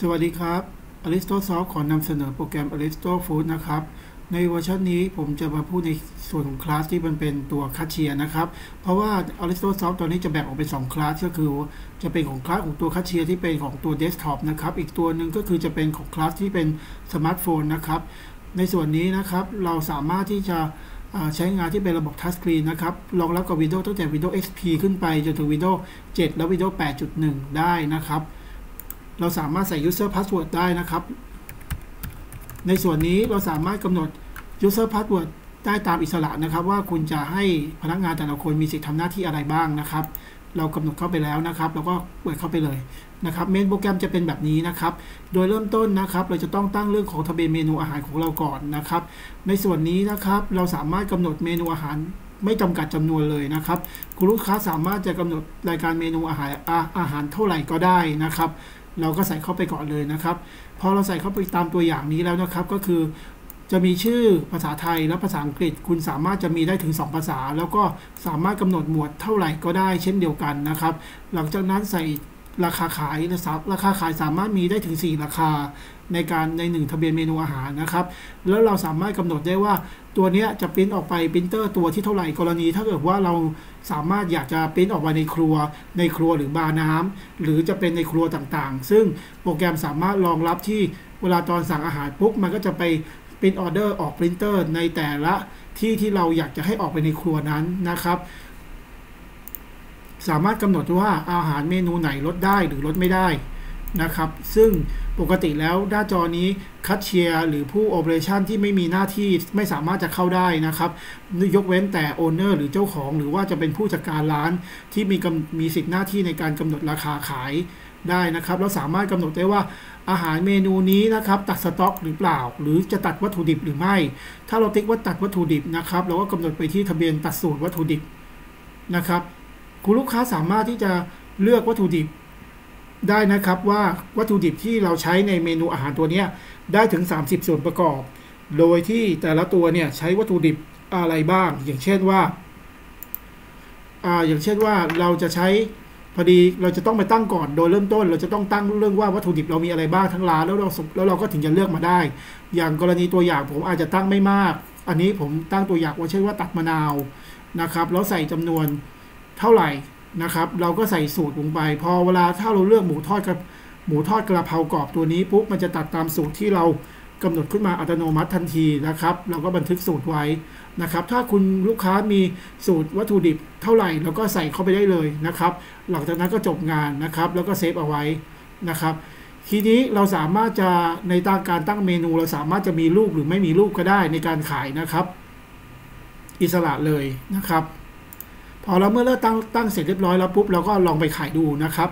สวัสดีครับ Aristo Soft ขอนำเสนอโปรแกรม Aristo Food นะครับ ในเวอร์ชันนี้ผมจะมาพูดในส่วนของคลาสที่มันเป็นตัวคัชเชียนะครับ เพราะว่า Aristo Soft ตอนนี้จะแบ่งออกเป็น2คลาสก็คือจะเป็นของคลาสของตัวคัชเชียที่เป็นของตัวเดสก์ท็อปนะครับ อีกตัวหนึ่งก็คือจะเป็นของคลาสที่เป็นสมาร์ทโฟนนะครับ ในส่วนนี้นะครับเราสามารถที่จะใช้งานที่เป็นระบบทัชสกรีนนะครับ รองรับกับ Windows ตั้งแต่ Windows XP ขึ้นไปจนถึง Windows 7 และ Windows 8.1 ได้นะครับ เราสามารถใส่ user password ได้นะครับ ในส่วนนี้เราสามารถกำหนด user password ได้ตามอิสระนะครับ ว่าคุณจะให้พนักงานแต่ละคนมีสิทธิทำหน้าที่อะไรบ้างนะครับ เรากำหนดเข้าไปแล้วนะครับแล้วก็เปิดเข้าไปเลยนะครับเมนโปรแกรมจะเป็นแบบนี้นะครับ โดยเริ่มต้นนะครับ เราจะต้องตั้งเรื่องของทะเบียนเมนูอาหารของเราก่อนนะครับ ในส่วนนี้นะครับเราสามารถกำหนดเมนูอาหารไม่จำกัดจำนวนเลยนะครับคุณลูกค้าสามารถจะกำหนดรายการเมนูอาหารอาอาหารเท่าไหร่ก็ได้นะครับ เราก็ใส่เข้าไปก่อนเลยนะครับพอเราใส่เข้าไปตามตัวอย่างนี้แล้วนะครับ ก็คือจะมีชื่อภาษาไทยและภาษาอังกฤษ คุณสามารถจะมีได้ถึง 2 ภาษา แล้วก็สามารถกำหนดหมวดเท่าไหร่ก็ได้เช่นเดียวกันนะครับ หลังจากนั้นใส่ ราคาขายนะครับราคาขายสามารถมีได้ถึง 4 ราคาในการใน 1 ทะเบียนเมนูอาหารนะครับ แล้วเราสามารถกำหนดได้ว่าตัวนี้จะปริ้นออกไปปรินเตอร์ตัวที่เท่าไหร่กรณีถ้าเกิดว่าเราสามารถอยากจะปริ้นออกมาในครัว ในครัวหรือบาร์น้ำหรือจะเป็นในครัวต่างๆ ซึ่งโปรแกรมสามารถรองรับที่เวลาตอนสั่งอาหารปุ๊บมันก็จะไปปริ้นออเดอร์ออกปรินเตอร์ในแต่ละที่ที่เราอยากจะให้ออกไปในครัวนั้นนะครับ สามารถกำหนดว่าอาหารเมนูไหนลดได้หรือลดไม่ได้นะครับ ซึ่งปกติแล้วหน้าจอนี้คัดเชียร์หรือผู้โอเปอเรชันที่ไม่มีหน้าที่ไม่สามารถจะเข้าได้นะครับ ยกเว้นแต่โอนเนอร์หรือเจ้าของ หรือว่าจะเป็นผู้จัดการร้านที่มีมีสิทธิหน้าที่ในการกำหนดราคาขายได้นะครับแล้วสามารถกำหนดได้ว่าอาหารเมนูนี้นะครับ ตัดสต็อกหรือเปล่า หรือจะตัดวัตถุดิบหรือไม่ ถ้าเราติ๊กว่าตัดวัตถุดิบนะครับ เราก็กำหนดไปที่ทะเบียนตัดสูตรวัตถุดิบนะครับ คุณลูกค้าสามารถที่จะเลือกวัตถุดิบได้นะครับว่าวัตถุดิบที่เราใช้ในเมนูอาหารตัวนี้ได้ถึง 30 ส่วนประกอบ โดยที่แต่ละตัวเนี่ยใช้วัตถุดิบอะไรบ้าง อย่างเช่นว่าอ่า อย่างเช่นว่าเราจะใช้พอดีเราจะต้องไปตั้งก่อนโดยเริ่มต้น เราจะต้องตั้งเรื่องว่าวัตถุดิบเรามีอะไรบ้างทั้งร้านแล้วเราแล้วเราก็ถึงจะเลือกมาได้ อย่างกรณีตัวอย่างผมอาจจะตั้งไม่มาก อันนี้ผมตั้งตัวอย่างว่าเช่นว่าตัดมะนาวนะครับแล้วใส่จำนวน เท่าไหร่นะครับ เราก็ใส่สูตรลงไป พอเวลาถ้าเราเลือกหมูทอดกับหมูทอดกระเพรากรอบตัวนี้ปุ๊บมันจะตัดตามสูตรที่เรากำหนดขึ้นมาอัตโนมัติทันทีนะครับ เราก็บันทึกสูตรไว้นะครับ ถ้าคุณลูกค้ามีสูตรวัตถุดิบเท่าไหร่เราก็ใส่เข้าไปได้เลยนะครับ หลังจากนั้นก็จบงานนะครับ แล้วก็เซฟเอาไว้นะครับ ทีนี้เราสามารถจะในตางการตั้งเมนู เราสามารถจะมีรูปหรือไม่มีรูปก็ได้ในการขายนะครับ อิสระเลยนะครับ พอเราเมื่อเลิกตั้งตั้งเสร็จเรียบร้อยแล้วปุ๊บเราก็ลองไปขายดูนะครับ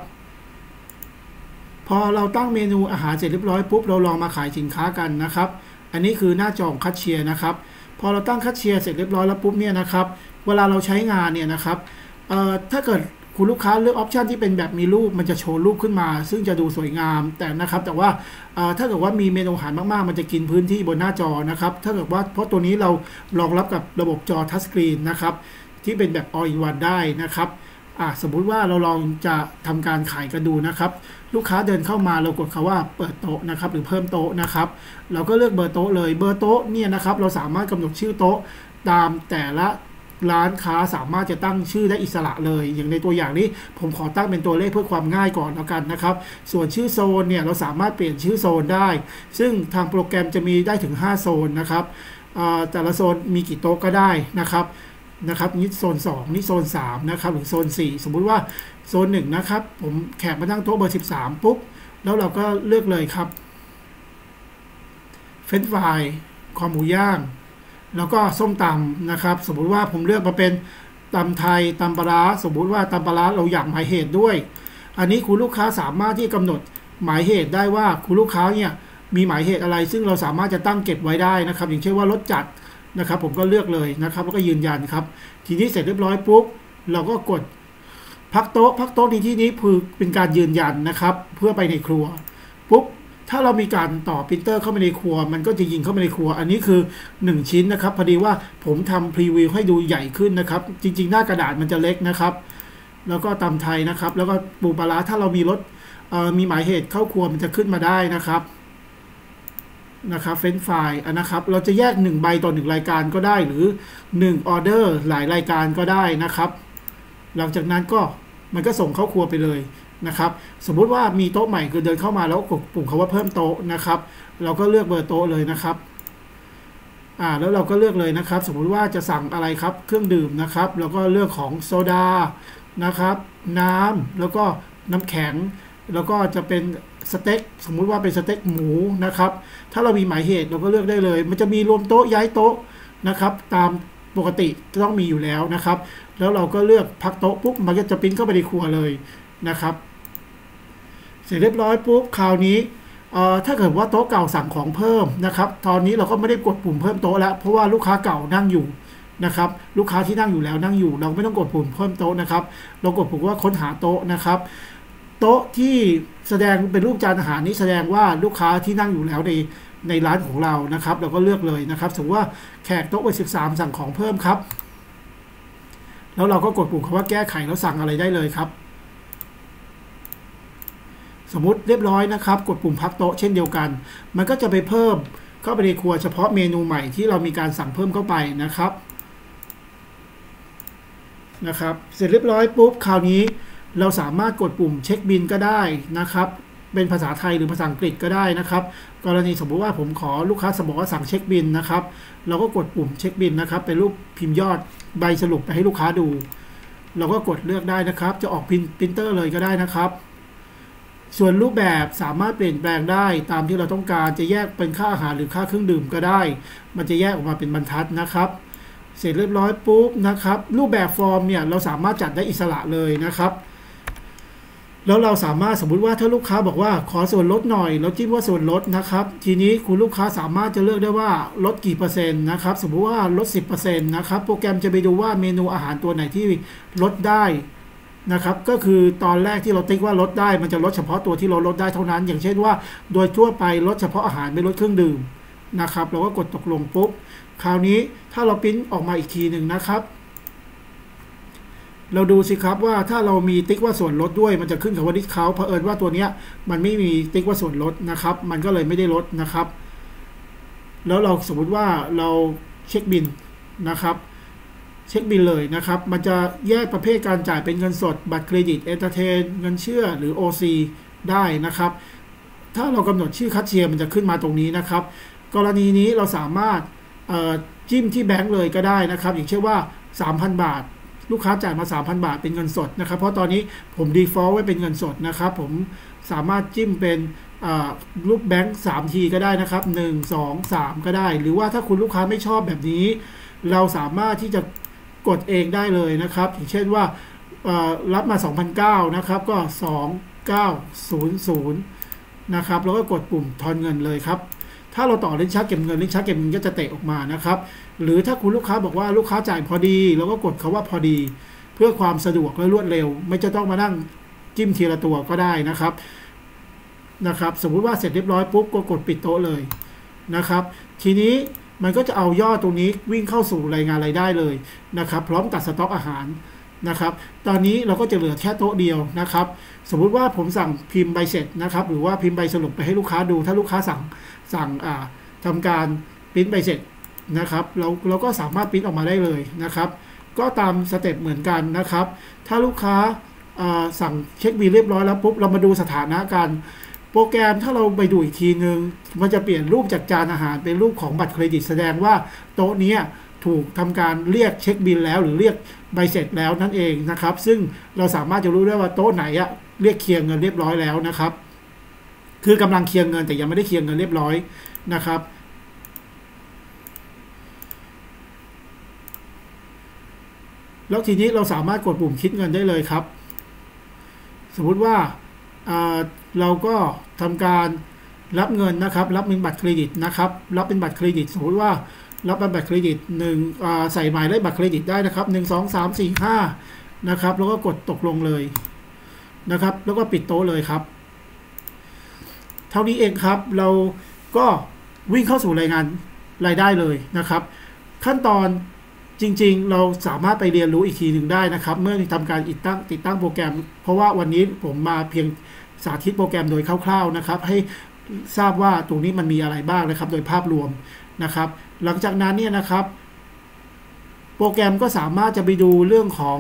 พอเราตั้งเมนูอาหารเสร็จเรียบร้อยปุ๊บเราลองมาขายสินค้ากันนะครับ อันนี้คือหน้าจอคัดเชียร์นะครับ พอเราตั้งคัดเชียร์เสร็จเรียบร้อยแล้วปุ๊บเนี่ยนะครับเวลาเราใช้งานเนี่ยนะครับถ้าเกิดคุณลูกค้าเลือกออปชันที่เป็นแบบมีรูปมันจะโชว์รูปขึ้นมา ซึ่งจะดูสวยงามแต่นะครับ แต่ว่าถ้าเกิดว่ามีเมนูอาหารมากๆ มันจะกินพื้นที่บนหน้าจอนะครับ ถ้าเกิดว่าเพราะตัวนี้เรารองรับกับระบบจอทัชสกรีนนะครับ ที่เป็นแบบ all in one ได้นะครับสมมุติว่าเราลองจะทำการขายกันดูนะครับ ลูกค้าเดินเข้ามาเรากดคาว่าเปิดโต๊ะนะครับ หรือเพิ่มโต๊ะนะครับ เราก็เลือกเบอร์โต๊ะเลยเบอร์โต๊ะเนี่ยนะครับ เราสามารถกำหนดชื่อโต๊ะตามแต่ละร้านค้าสามารถจะตั้งชื่อได้อิสระเลย อย่างในตัวอย่างนี้ผมขอตั้งเป็นตัวเลขเพื่อความง่ายก่อนแล้วกันนะครับ ส่วนชื่อโซนเนี่ยเราสามารถเปลี่ยนชื่อโซนได้ ซึ่งทางโปรแกรมจะมีได้ถึง 5 โซนนะครับแต่ละโซนมีกี่โต๊ะก็ได้นะครับ นะครับนี่โซน 2 นี่โซน 3 นะครับหรือโซน 4 สมมุติว่าโซน 1 นะครับ ผมแขกมาตั้งโต๊ะเบอร์ 13 ปุ๊บ แล้วเราก็เลือกเลยครับ เฟรนฟรายคอหมูย่าง แล้วก็ส้มตำนะครับ สมมุติว่าผมเลือกมาเป็นตำไทยตำปลาสมมุติว่าตำปลาเราอยากหมายเหตุด้วย อันนี้คุณลูกค้าสามารถที่กำหนดหมายเหตุได้ว่าคุณลูกค้าเนี่ยมีหมายเหตุอะไร ซึ่งเราสามารถจะตั้งเก็บไว้ได้นะครับ อย่างเช่นว่ารถจัด นะครับ ผมก็เลือกเลยนะครับ แล้วก็ยืนยันครับ ทีนี้เสร็จเรียบร้อยปุ๊บเราก็กดพักโต๊ะพักโต๊ะในที่นี้คือเป็นการยืนยันนะครับ เพื่อไปในครัวปุ๊บถ้าเรามีการต่อพิมพ์เตอร์เข้ามาในครัว มันก็จะยิงเข้ามาในครัว อันนี้คือ 1 ชิ้นนะครับ พอดีว่าผมทำพรีวิวให้ดูใหญ่ขึ้นนะครับ จริง ๆ หน้ากระดาษมันจะเล็กนะครับ แล้วก็ตำไทยนะครับ แล้วก็ปูปลาถ้าเรามีรสมีหมายเหตุเข้าครัวมันจะขึ้นมาได้นะครับ นะครับเฟ้นไฟล์นะครับ เราจะแยก 1 ใบต่อ 1 รายการก็ได้หรือ 1 ออเดอร์หลายรายการก็ได้นะครับ หลังจากนั้นก็มันก็ส่งเข้าครัวไปเลยนะครับ สมมุติว่ามีโต๊ะใหม่คือเดินเข้ามาแล้วกดปุ่มคาว่าเพิ่มโต๊ะนะครับ เราก็เลือกเบอร์โต๊ะเลยนะครับอ่าแล้วเราก็เลือกเลยนะครับ สมมุติว่าจะสั่งอะไรครับ เครื่องดื่มนะครับ แล้วก็เลือกของโซดานะครับ น้ำแล้วก็น้ำแข็ง แล้วก็จะเป็น สเต็กสมมุติว่าเป็นสเต็กหมูนะครับ ถ้าเรามีหมายเหตุเราก็เลือกได้เลย มันจะมีรวมโต๊ะย้ายโต๊ะนะครับ ตามปกติต้องมีอยู่แล้วนะครับ แล้วเราก็เลือกพักโต๊ะปุ๊บมันก็จะปิ้นเข้าไปในครัวเลยนะครับ เสร็จเรียบร้อยปุ๊บคราวนี้ถ้าเกิดว่าโต๊ะเก่าสั่งของเพิ่มนะครับ ตอนนี้เราก็ไม่ได้กดปุ่มเพิ่มโต๊ะแล้วเพราะว่าลูกค้าเก่านั่งอยู่นะครับ ลูกค้าที่นั่งอยู่แล้วนั่งอยู่ เราไม่ต้องกดปุ่มเพิ่มโต๊ะนะครับ เรากดปุ่มว่าค้นหาโต๊ะนะครับ โต๊ะที่แสดงเป็นรูปจานอาหารนี้แสดงว่าลูกค้าที่นั่งอยู่แล้วในในร้านของเรานะครับ เราก็เลือกเลยนะครับสมมติว่าแขกโต๊ะเบอร์สิบสามสั่งของเพิ่มครับ แล้วเราก็กดปุ่มคำว่าแก้ไขแล้วสั่งอะไรได้เลยครับ สมมุติเรียบร้อยนะครับ กดปุ่มพักโต๊ะเช่นเดียวกัน มันก็จะไปเพิ่มเข้าไปในครัวเฉพาะเมนูใหม่ที่เรามีการสั่งเพิ่มเข้าไปนะครับนะครับ เสร็จเรียบร้อยปุ๊บคราวนี้ เราสามารถกดปุ่มเช็คบินก็ได้นะครับ เป็นภาษาไทยหรือภาษาอังกฤษก็ได้นะครับ กรณีสมมติว่าผมขอลูกค้าสมมติว่าสั่งเช็คบินนะครับ เราก็กดปุ่มเช็คบินนะครับ เป็นรูปพิมพ์ยอดใบสรุปไปให้ลูกค้าดู เราก็กดเลือกได้นะครับ จะออกพิมพ์เตอร์เลยก็ได้นะครับ ส่วนรูปแบบสามารถเปลี่ยนแปลงได้ตามที่เราต้องการจะแยกเป็นค่าอาหารหรือค่าเครื่องดื่มก็ได้ มันจะแยกออกมาเป็นบรรทัดนะครับเสร็จเรียบร้อยปุ๊บนะครับ รูปแบบฟอร์มเนี่ยเราสามารถจัดได้อิสระเลยนะครับ แล้วเราสามารถสมมุติว่าถ้าลูกค้าบอกว่าขอส่วนลดหน่อย เราจิ้มว่าส่วนลดนะครับ ทีนี้คุณลูกค้าสามารถจะเลือกได้ว่าลดกี่เปอร์เซ็นต์นะครับ สมมุติว่าลด 10%นะครับ โปรแกรมจะไปดูว่าเมนูอาหารตัวไหนที่ลดได้นะครับ ก็คือตอนแรกที่เราติ๊กว่าลดได้ มันจะลดเฉพาะตัวที่เราลดได้เท่านั้น อย่างเช่นว่า โดยทั่วไปลดเฉพาะอาหารไม่ลดเครื่องดื่มนะครับ เราก็กดตกลงปุ๊บ คราวนี้ถ้าเราพิมพ์ออกมาอีกทีหนึ่งนะครับ เราดูสิครับว่าถ้าเรามีติ๊กว่าส่วนลดด้วย มันจะขึ้นกับว่าดิสเขาเผอิญว่าตัวเนี้ยมันไม่มีติ๊กว่าส่วนลดนะครับ มันก็เลยไม่ได้ลดนะครับ แล้วเราสมมุติว่าเราเช็คบินนะครับเช็คบินเลยนะครับ มันจะแยกประเภทการจ่ายเป็นเงินสด บัตรเครดิตเอนเตอร์เทนเงินเชื่อหรือ OC ได้นะครับ ถ้าเรากำหนดชื่อคัดเชียร์มันจะขึ้นมาตรงนี้นะครับ กรณีนี้เราสามารถจิ้มที่แบงก์เลยก็ได้นะครับ อย่างเช่นว่า 3,000 บาท ลูกค้าจ่ายมา 3,000 บาทเป็นเงินสดนะครับ เพราะตอนนี้ผม default ไว้เป็นเงินสดนะครับ ผมสามารถจิ้มเป็นรูปแบงก์3ทีก็ได้นะครับ 1 2 3 ก็ได้ หรือว่าถ้าคุณลูกค้าไม่ชอบแบบนี้ เราสามารถที่จะกดเองได้เลยนะครับ อย่างเช่นว่ารับมา 2,009นะครับ ก็ 2900 นะครับ แล้วก็กดปุ่มทอนเงินเลยครับ ถ้าเราต่อลิ้นชักเก็บเงินลิ้นชักเก็บเงินก็จะเตะออกมานะครับ หรือถ้าคุณลูกค้าบอกว่าลูกค้าจ่ายพอดีเราก็กดคาว่าพอดี เพื่อความสะดวกและรวดเร็ว ไม่จะต้องมานั่งจิ้มทีละตัวก็ได้นะครับนะครับ สมมุติว่าเสร็จเรียบร้อยปุ๊บก็กดปิดโต๊ะเลยนะครับ ทีนี้มันก็จะเอายอดตรงนี้วิ่งเข้าสู่รายงานรายได้เลยนะครับ พร้อมตัดสต็อกอาหาร นะครับ ตอนนี้เราก็จะเหลือแค่โต๊ะเดียวนะครับ สมมุติว่าผมสั่งพิมพ์ใบเสร็จนะครับ หรือว่าพิมพ์ใบสรุปไปให้ลูกค้าดู ถ้าลูกค้าสั่งสั่งทำการพิมพ์ใบเสร็จนะครับ เราเราก็สามารถพิมพ์ออกมาได้เลยนะครับ ก็ตามสเต็ปเหมือนกันนะครับ ถ้าลูกค้าสั่งเช็คบิลเรียบร้อยแล้วปุ๊บเรามาดูสถานะการโปรแกรมถ้าเราไปดูอีกทีนึง มันจะเปลี่ยนรูปจากจานอาหารเป็นรูปของบัตรเครดิตแสดงว่าโต๊ะนี้ ถูกทำการเรียกเช็คบิลแล้ว หรือเรียกใบเสร็จแล้วนั่นเองนะครับ ซึ่งเราสามารถจะรู้ได้ว่าโต๊ะไหนอะเรียกเคลียร์เงินเรียบร้อยแล้วนะครับ คือกำลังเคลียร์เงินแต่ยังไม่ได้เคลียร์เงินเรียบร้อยนะครับแล้วทีนี้เราสามารถกดปุ่มคิดเงินได้เลยครับ สมมุติว่าเราก็ทำการรับเงินนะครับ รับเป็นบัตรเครดิตนะครับ รับเป็นบัตรเครดิต สมมติว่า รับเป็นบัตรเครดิตหนึ่งใส่หมายเลขบัตรเครดิตได้นะครับหนึ่งสองสามสี่ห้านะครับ แล้วก็กดตกลงเลยนะครับ แล้วก็ปิดโต๊ะเลยครับ เท่านี้เองครับ เราก็วิ่งเข้าสู่รายงานรายได้เลยนะครับ ขั้นตอนจริง ๆ เราสามารถไปเรียนรู้อีกทีหนึ่งได้นะครับ เมื่อทำการติดตั้งติดตั้งโปรแกรม เพราะว่าวันนี้ผมมาเพียงสาธิตโปรแกรมโดยคร่าว ๆนะครับ ให้ทราบว่าตรงนี้มันมีอะไรบ้างนะครับ โดยภาพรวมนะครับ หลังจากนั้นเนี่ยนะครับ โปรแกรมก็สามารถจะไปดูเรื่องของ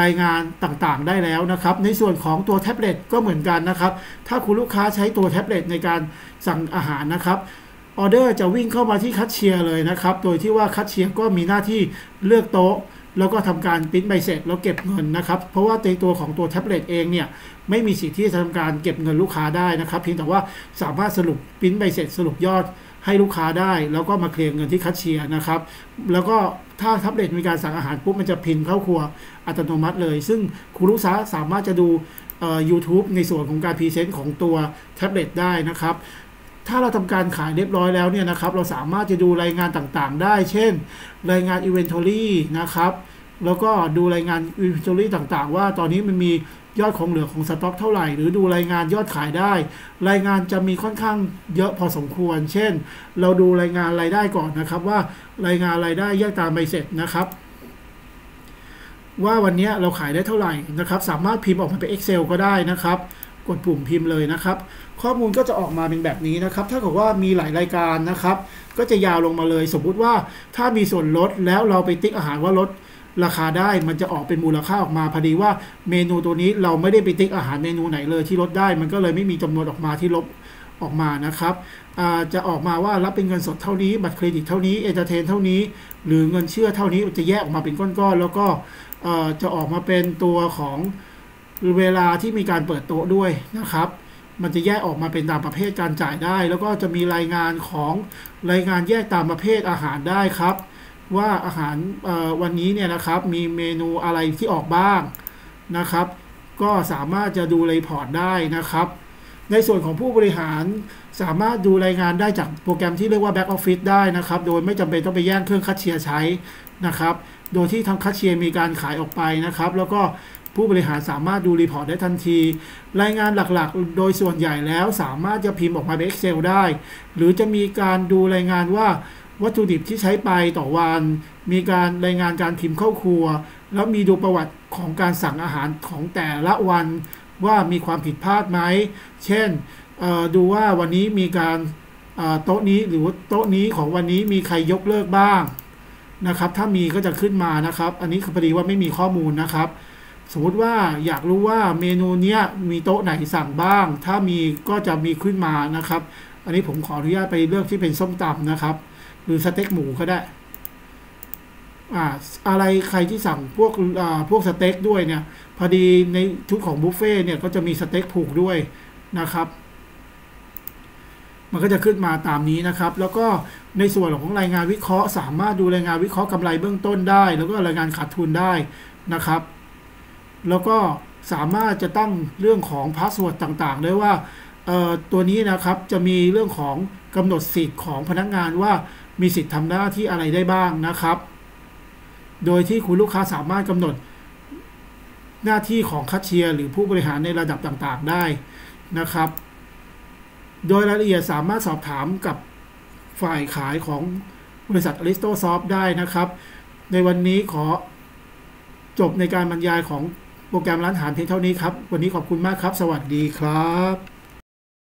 รายงานต่างๆ ได้แล้วนะครับ ในส่วนของตัวแท็บเล็ตก็เหมือนกันนะครับ ถ้าคุณลูกค้าใช้ตัวแท็บเล็ตในการสั่งอาหารนะครับออเดอร์จะวิ่งเข้ามาที่คัชเชียร์เลยนะครับ โดยที่ว่าคัชเชียร์ก็มีหน้าที่เลือกโต๊ะ แล้วก็ทำการพิมพ์ใบเสร็จแล้วเก็บเงินนะครับ เพราะว่าในตัวของตัวแท็บเล็ตเองเนี่ยไม่มีสิทธิ์ที่จะทำการเก็บเงินลูกค้าได้นะครับ เพียงแต่ว่าสามารถสรุปพิมพ์ใบเสร็จสรุปยอด ให้ลูกค้าได้ แล้วก็มาเคลมเงินที่คัชเชียร์นะครับ แล้วก็ถ้าแท็บเล็ตมีการสั่งอาหารปุ๊บมันจะพิมพ์เข้าครัวอัตโนมัติเลย ซึ่งคุณลูกค้าสามารถจะดูยูทูบในส่วนของการพรีเซนต์ของตัวแท็บเล็ตได้นะครับถ้าเราทำการขายเรียบร้อยแล้วเนี่ยนะครับ เราสามารถจะดูรายงานต่างๆ ได้ เช่น รายงาน Inventory นะครับ แล้วก็ดูรายงาน Inventory ต่างๆ ว่าตอนนี้มันมี ยอดของเหลือของสต็อกเท่าไหร่ หรือดูรายงานยอดขายได้ รายงานจะมีค่อนข้างเยอะพอสมควร เช่น เราดูรายงานรายได้ก่อนนะครับ ว่ารายงานรายได้แยกตามใบเสร็จนะครับ ว่าวันนี้เราขายได้เท่าไหร่นะครับ สามารถพิมพ์ออกมาเป็น Excel ก็ได้นะครับ กดปุ่มพิมพ์เลยนะครับ ข้อมูลก็จะออกมาเป็นแบบนี้นะครับ ถ้าเกิดว่ามีหลายรายการนะครับ ก็จะยาวลงมาเลย สมมุติว่าถ้ามีส่วนลดแล้วเราไปติ๊กอาหารว่าลด ราคาได้มันจะออกเป็นมูลค่าออกมาพอดีว่าเมนูตัวนี้เราไม่ได้ไปติ๊กอาหารเมนูไหนเลยที่ลดได้ มันก็เลยไม่มีจำนวนออกมาที่ลบออกมานะครับจะออกมาว่ารับเป็นเงินสดเท่านี้ บัตรเครดิตเท่านี้เอเจเทนเท่านี้ หรือเงินเชื่อเท่านี้จะแยกออกมาเป็นก้อนๆแล้วก็จะออกมาเป็นตัวของเวลาที่มีการเปิดโต๊ะด้วยนะครับ มันจะแยกออกมาเป็นตามประเภทการจ่ายได้ แล้วก็จะมีรายงานของรายงานแยกตามประเภทอาหารได้ครับ ว่าอาหารวันนี้เนี่ยนะครับมีเมนูอะไรที่ออกบ้างนะครับ ก็สามารถจะดูรีพอร์ตได้นะครับ ในส่วนของผู้บริหารสามารถดูรายงานได้จากโปรแกรมที่เรียกว่า Back Office ได้นะครับ โดยไม่จำเป็นต้องไปแย่งเครื่องคัดเชียร์ใช้นะครับ โดยที่ทางคัดเชียร์มีการขายออกไปนะครับ แล้วก็ผู้บริหารสามารถดูรีพอร์ตได้ทันที รายงานหลักๆ โดยส่วนใหญ่แล้วสามารถจะพิมพ์ออกมาเป็น Excel ได้ หรือจะมีการดูรายงานว่า วัตถุดิบที่ใช้ไปต่อวัน มีการรายงานการพิมพ์เข้าครัว แล้วมีดูประวัติของการสั่งอาหารของแต่ละวันว่ามีความผิดพลาดไหม เช่นดูว่าวันนี้มีการโต๊ะนี้หรือโต๊ะนี้ของวันนี้มีใครยกเลิกบ้างนะครับ ถ้ามีก็จะขึ้นมานะครับ อันนี้คือพอดีว่าไม่มีข้อมูลนะครับ สมมติว่าอยากรู้ว่าเมนูเนี้ยมีโต๊ะไหนสั่งบ้าง ถ้ามีก็จะมีขึ้นมานะครับ อันนี้ผมขออนุญาตไปเลือกที่เป็นส้มตำนะครับ รือสเต็กหมูก็ได้อ่าอะไรใครที่สั่งพวกอ่าพวกสเต็กด้วยเนี่ย พอดีในชุดของบุฟเฟ่เนี่ยก็จะมีสเต็กผูกด้วยนะครับ มันก็จะขึ้นมาตามนี้นะครับ แล้วก็ในส่วนของรายงานวิเคราะห์ สามารถดูรายงานวิเคราะห์กำไรเบื้องต้นได้ แล้วก็รายงานขาดทุนได้นะครับ แล้วก็สามารถจะตั้งเรื่องของพาสเวิร์ดต่างๆได้ว่าตัวนี้นะครับจะมีเรื่องของกำหนดสิทธิ์ของพนักงานว่า มีสิทธิ์ทำหน้าที่อะไรได้บ้างนะครับ โดยที่คุณลูกค้าสามารถกำหนด หน้าที่ของคัชเชียร์หรือผู้บริหารในระดับต่างๆได้นะครับ โดยรายละเอียดสามารถสอบถามกับฝ่ายขายของบริษัท a r i s t o s o f t ได้นะครับ ในวันนี้ขอจบในการบรรยายของโปรแกรมร้านอาหารเพียงเท่านี้ครับ วันนี้ขอบคุณมากครับ สวัสดีครับ